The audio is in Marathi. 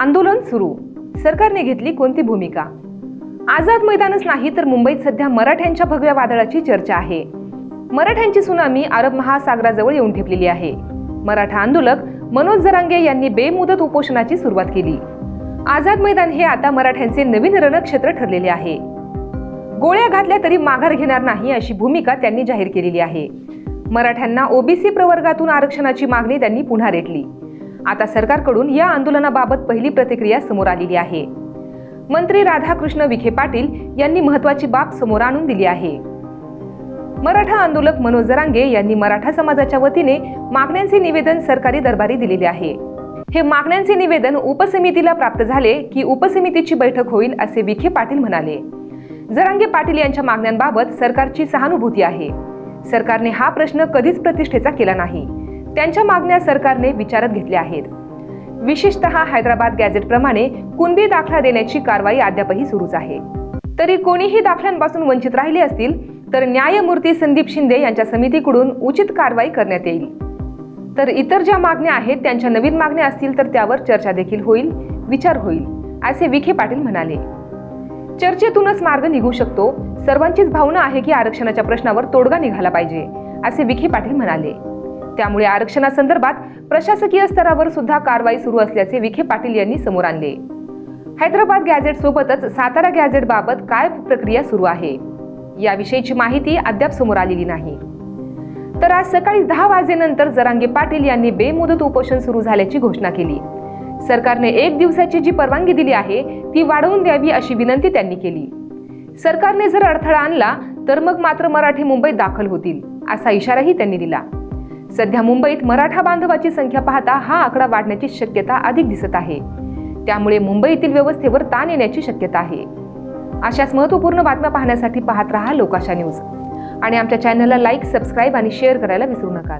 आंदोलन सुरू. सरकारने घेतली कोणती भूमिका? आझाद मैदानच नाही तर मुंबईत सध्या मराठ्यांच्या भगव्या वादळाची चर्चा आहे. मराठ्यांची सुनामी अरब महासागराजवळ येऊन ठेपलेली आहे. मराठा आंदोलक मनोज जरांगे यांनी बेमुदत उपोषणाची सुरुवात केली. आझाद मैदान हे आता मराठ्यांचे नवीन रणक्षेत्र ठरलेले आहे. गोळ्या घातल्या तरी माघार घेणार नाही अशी भूमिका त्यांनी जाहीर केलेली आहे. मराठ्यांना ओबीसी प्रवर्गातून आरक्षणाची मागणी त्यांनी पुन्हा रेटली. आता सरकारकडून या आंदोलनाबाबत पहिली प्रतिक्रिया समोर आलेली आहे. मंत्री राधाकृष्ण विखे पाटील यांनी महत्वाची बाब समोर आणून दिली आहे. मराठा आंदोलक मनोज जरांगे यांनी मराठा समाजाच्या वतीने मागण्यांचे निवेदन सरकारी दरबारी दिलेले आहे. हे मागण्यांचे निवेदन उपसमितीला प्राप्त झाले की उपसमितीची बैठक होईल असे विखे पाटील म्हणाले. जरांगे पाटील यांच्या मागण्यांबाबत सरकारची सहानुभूती आहे. सरकारने हा प्रश्न कधीच प्रतिष्ठेचा केला नाही. त्यांच्या मागण्या सरकारने विचारात घेतल्या आहेत. विशेषतः हैदराबाद गॅझेटप्रमाणे कुणबी दाखला देण्याची कारवाई अद्यापही सुरूच आहे. तरी कोणीही दाखल्यांपासून वंचित राहिले असतील तर न्यायमूर्ती संदीप शिंदे यांच्या समितीकडून उचित कारवाई करण्यात येईल. तर इतर ज्या मागण्या आहेत त्यांच्या नवीन मागण्या असतील तर त्यावर चर्चा देखील होईल विचार होईल असे विखे पाटील म्हणाले. चर्चेतूनच मार्ग निघू शकतो. सर्वांचीच भावना आहे की आरक्षणाच्या प्रश्नावर तोडगा निघाला पाहिजे असे विखे पाटील म्हणाले. त्यामुळे आरक्षणासंदर्भात प्रशासकीय स्तरावर सुद्धा कारवाई सुरू असल्याचे विखे पाटील यांनी समोर आणले. हैदराबाद गॅझेट सोबतच सातारा गॅझेट बाबत काय प्रक्रिया सुरू आहे? याविषयीची माहिती अद्याप समोर आलेली नाही. तर आज सकाळी दहा वाजेनंतर जरांगे पाटील यांनी बेमुदत उपोषण सुरू झाल्याची घोषणा केली. सरकारने एक दिवसाची जी परवानगी दिली आहे ती वाढवून द्यावी अशी विनंती त्यांनी केली. सरकारने जर अडथळा आणला तर मग मात्र मराठी मुंबईत दाखल होतील असा इशाराही त्यांनी दिला. सध्या मुंबईत मराठा बांधवाची संख्या पाहता हा आकडा वाढण्याची शक्यता अधिक दिसत आहे. त्यामुळे मुंबईतील व्यवस्थेवर ताण येण्याची शक्यता आहे. अशाच महत्त्वपूर्ण बातम्या पाहण्यासाठी पाहत रहा लोकाशा न्यूज. आणि आमच्या चॅनलला लाईक सबस्क्राईब आणि शेअर करायला विसरू नका.